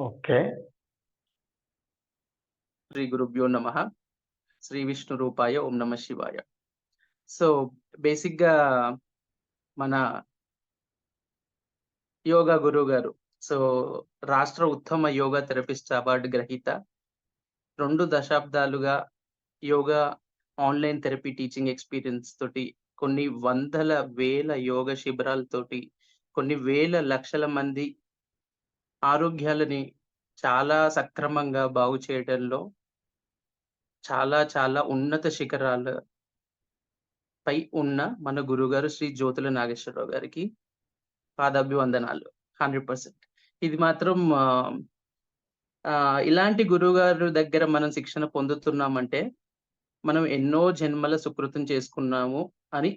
Okay. Shri గురుభ్యో నమ శ్రీ విష్ణు రూపాయ ఓం నమ శివాయ. సో, బేసిక్‌గా మన యోగా గురువు గారు. సో, రాష్ట్ర ఉత్తమ యోగా థెరపిస్ట్ అవార్డు గ్రహీత. రెండు దశాబ్దాలుగా yoga online therapy teaching experience తోటి కొన్ని వందల, వేల యోగ శిబిరాలతోటి కొన్ని వేల, లక్షల మంది ఆరోగ్యాలని చాలా సక్రమంగా బాగు చేయడంలో చాలా చాలా ఉన్నత శిఖరాల పై ఉన్న మన గురుగారు శ్రీ జ్యోతుల నాగేశ్వరరావు గారికి పాదాభివందనాలు 100%. ఇది మాత్రం ఇలాంటి గురువుగారు దగ్గర మనం శిక్షణ పొందుతున్నామంటే, మనం ఎన్నో జన్మల సుకృతం చేసుకున్నాము అని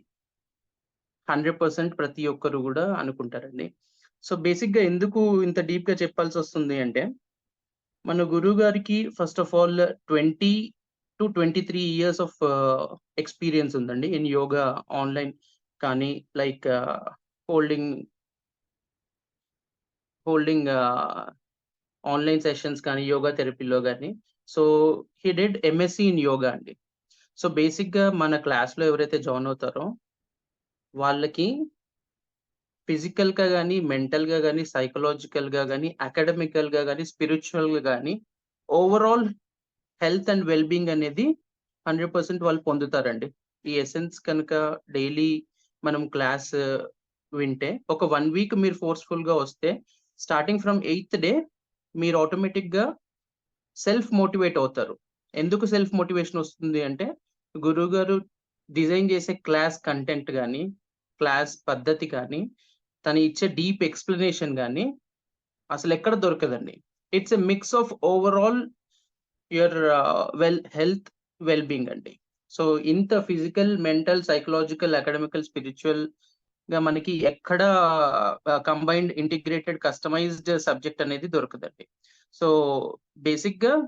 100% ప్రతి ఒక్కరు కూడా అనుకుంటారండి. సో, బేసిక్‌గా ఎందుకు ఇంత డీప్‌గా చెప్పాల్సొస్తుంది అంటే, మన గురువు గారికి first of all 20-23 years of experience ఉందండి. ఇన్ యోగా ఆన్‌లైన్ కానీ like holding holding online sessions కానీ, యోగా థెరపీలో కానీ so, he did MSc in yoga అండి. సో, బేసిక్‌గా మన క్లాస్‌లో ఎవరైతే జాయిన్ అవుతారో వాళ్ళకి ఫిజికల్‌గా సైకలాజికల్ మెంటల్‌గా కానీ సైకలాజికల్‌గా గా అకాడమికల్‌గా స్పిరిచువల్గా కానీ ఓవరాల్ హెల్త్ అండ్ వెల్బీయింగ్ అనేది 100% వాళ్ళు పొందుతారండి. ఈ ఎసెన్స్ కనుక డైలీ మనం క్లాస్ వింటే ఒక వన్ వీక్ మీరు ఫోర్స్‌ఫుల్‌గా వస్తే స్టార్టింగ్ ఫ్రమ్ ఎయిత్ డే మీరు ఆటోమేటిక్గా సెల్ఫ్ మోటివేట్ అవుతారు. ఎందుకు సెల్ఫ్ మోటివేషన్ వస్తుంది అంటే, గురువు గారు డిజైన్ చేసే క్లాస్ కంటెంట్ కానీ క్లాస్ పద్ధతి కానీ, తను ఇచ్చే డీప్ ఎక్స్‌ప్లనేషన్ గాని ఎక్కడ దొరకదండి. It's a mix of overall your well health, well being అండి. సో, ఇంత ఫిజికల్, మెంటల్, సైకలాజికల్, అకాడమికల్, స్పిరిచువల్గా మనకి ఎక్కడ కంబైన్డ్, ఇంటిగ్రేటెడ్, కస్టమైజ్డ్ సబ్జెక్ట్ అనేది దొరకదండి. సో, బేసిక్గా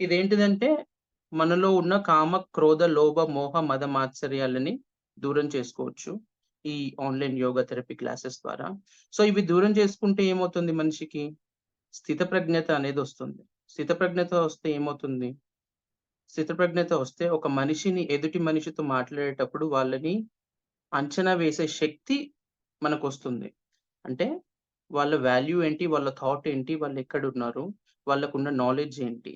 ఇదేంటిదంటే, మనలో ఉన్న కామ, క్రోధ, లోభ, మోహ, మద, మాత్సర్యాలని దూరం చేసుకోవచ్చు. ఈ ఆన్‌లైన్ యోగా థెరపీ క్లాసెస్ ద్వారా. సో, ఇవి దూరం చేసుకుంటే ఏమవుతుంది మనిషికి? స్థితప్రజ్ఞత అనేదొస్తుంది. స్థితప్రజ్ఞత వస్తే ఏమవుతుంది? స్థితప్రజ్ఞత వస్తే ఒక మనిషిని ఎదుటి మనిషితో మాట్లాడేటప్పుడు వాళ్ళని అంచనా వేసే శక్తి మనకు వస్తుంది అంటే వాళ్ళ వాల్యూ ఏంటి? వాళ్ళ థాట్ ఏంటి? వాళ్ళు ఎక్కడున్నారు వాళ్ళకున్న నాలెడ్జ్ ఏంటి?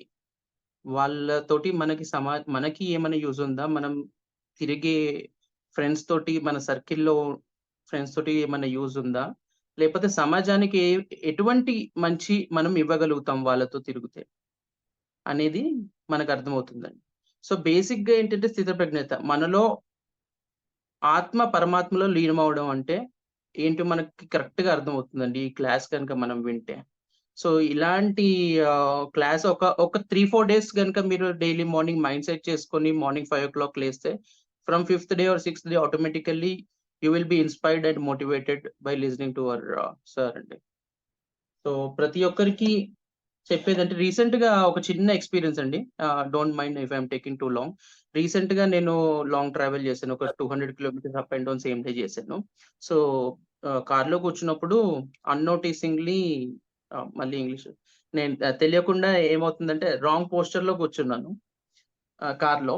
వాళ్ళతోటి మనకి సమా మనకి ఏమైనా యూజ్ ఉందా? మనం తిరిగే ఫ్రెండ్స్ తోటి మన సర్కిల్‌లో ఫ్రెండ్స్ తోటి ఏమైనా యూజ్ ఉందా? లేకపోతే సమాజానికి ఎటువంటి మంచి మనం ఇవ్వగలుగుతాం వాళ్ళతో తిరిగితే? అనేది మనకు అర్థమవుతుందండి సో, బేసిక్‌గా ఏంటంటే స్థితప్రజ్ఞత. మనలో ఆత్మ పరమాత్మలో లీనమవ్వడం అంటే ఏంటో మనకి కరెక్ట్‌గా అర్థమవుతుందండి. ఈ క్లాస్ కనుక మనం వింటే. సో, ఇలాంటి క్లాస్ ఒక ఒక 3, 4 డేస్ కనుక మీరు డైలీ మార్నింగ్ మైండ్ సెట్ చేసుకొని మార్నింగ్ 5:00 లేస్తే from fifth day or sixth day automatically you will be inspired and motivated by listening to our sir అండి. సో, ప్రతి ఒక్కరికి చెప్పేదంటే రీసెంట్‌గా ఒక చిన్న ఎక్స్‌పీరియన్స్ అండి. Don't mind if I'm taking too long. రీసెంట్గా నేను లాంగ్ ట్రావెల్ చేశాను. ఒక 200 kilometres up and down same day చేశాను. సో, కార్‌లో కూర్చున్నప్పుడు అన్నోటీసింగ్లీ మళ్ళీ ఇంగ్లీష్ నేను తెలియకుండా ఏమవుతుందంటే రాంగ్ పోస్టర్లో కూర్చున్నాను. కార్‌లో.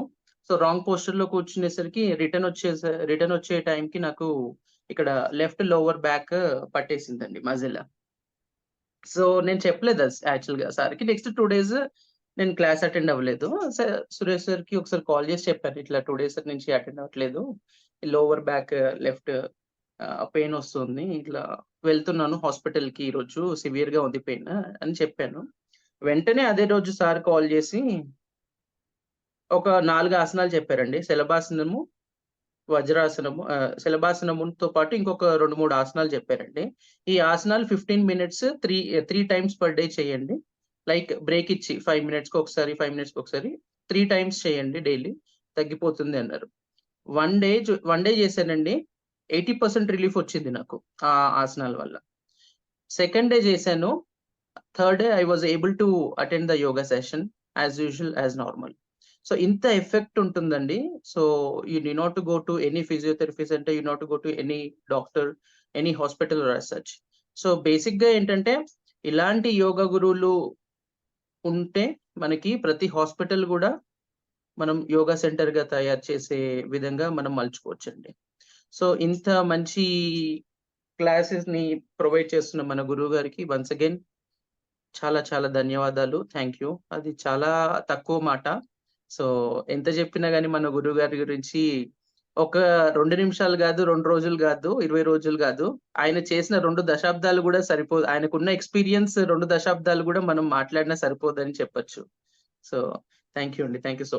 సో, రాంగ్ పోస్టర్లో కూర్చునేసరికి రిటర్న్ వచ్చే రిటర్న్ వచ్చే టైంకి నాకు ఇక్కడ లెఫ్ట్ లోవర్ బ్యాక్ పట్టేసిందండి మజిల్. సో, నేను చెప్పలేదు యాక్చువల్గా సార్‌కి. నెక్స్ట్ టూ డేస్ నేను క్లాస్ అటెండ్ అవ్వలేదు. సురేష్ సురేష్ సార్‌కి ఒకసారి కాల్ చేసి చెప్పాను. ఇట్లా టూ డేస్ నుంచి అటెండ్ అవ్వట్లేదు. లోవర్ బ్యాక్ లెఫ్ట్ పెయిన్ వస్తుంది. ఇట్లా వెళ్తున్నాను హాస్పిటల్కి ఈరోజు సివియర్‌గా ఉంది పెయిన్ అని చెప్పాను. వెంటనే అదే రోజు సార్ కాల్ చేసి ఒక నాలుగు ఆసనాలు చెప్పారండి. శలభాసనము, వజ్రాసనము ఆహ్, శలభాసనముతో పాటు ఇంకొక 2, 3 ఆసనాలు చెప్పారండి. ఈ ఆసనాలు 15 మినిట్స్ 3 3 టైమ్స్ పర్ డే చేయండి. లైక్ బ్రేక్ ఇచ్చి ఫైవ్ మినిట్స్‌కి ఒకసారి, ఫైవ్ మినిట్స్‌కి ఒకసారి త్రీ టైమ్స్ చేయండి డైలీ తగ్గిపోతుంది అన్నారు. వన్ డే వన్ డే చేశానండి. 80% రిలీఫ్ వచ్చింది నాకు. ఆ ఆసనాల వల్ల. సెకండ్ డే చేశాను. Third day I was able to attend the yoga session as usual as normal. So, ఇంత ఎఫెక్ట్ ఉంటుందండి. So, you did not go to any physiotherapy అంటే you not go to any doctor, any hospital or such. So, బేసిక్‌గా ఏంటంటే ఇలాంటి యోగా గురువులు ఉంటే మనకి ప్రతి హాస్పిటల్ కూడా మనం యోగా సెంటర్‌గా తయారు చేసే విధంగా మనం మలుచుకోవచ్చండి. సో, ఇంత మంచి క్లాసెస్‌ని ప్రొవైడ్ చేస్తున్న మన గురువు గారికి వన్స్ అగైన్ చాలా చాలా ధన్యవాదాలు. Thank you. అది చాలా తక్కువ మాట. సో, ఎంత చెప్పినా కానీ మన గురువు గారి గురించి ఒక రెండు నిమిషాలు కాదు రెండు రోజులు కాదు ఇరవై రోజులు కాదు ఆయన చేసిన రెండు దశాబ్దాలు కూడా సరిపోదు. ఆయనకున్న ఎక్స్‌పీరియన్స్ రెండు దశాబ్దాలు కూడా మనం మాట్లాడినా సరిపోదని చెప్పొచ్చు. సో, థ్యాంక్ యూ అండి. Thank you so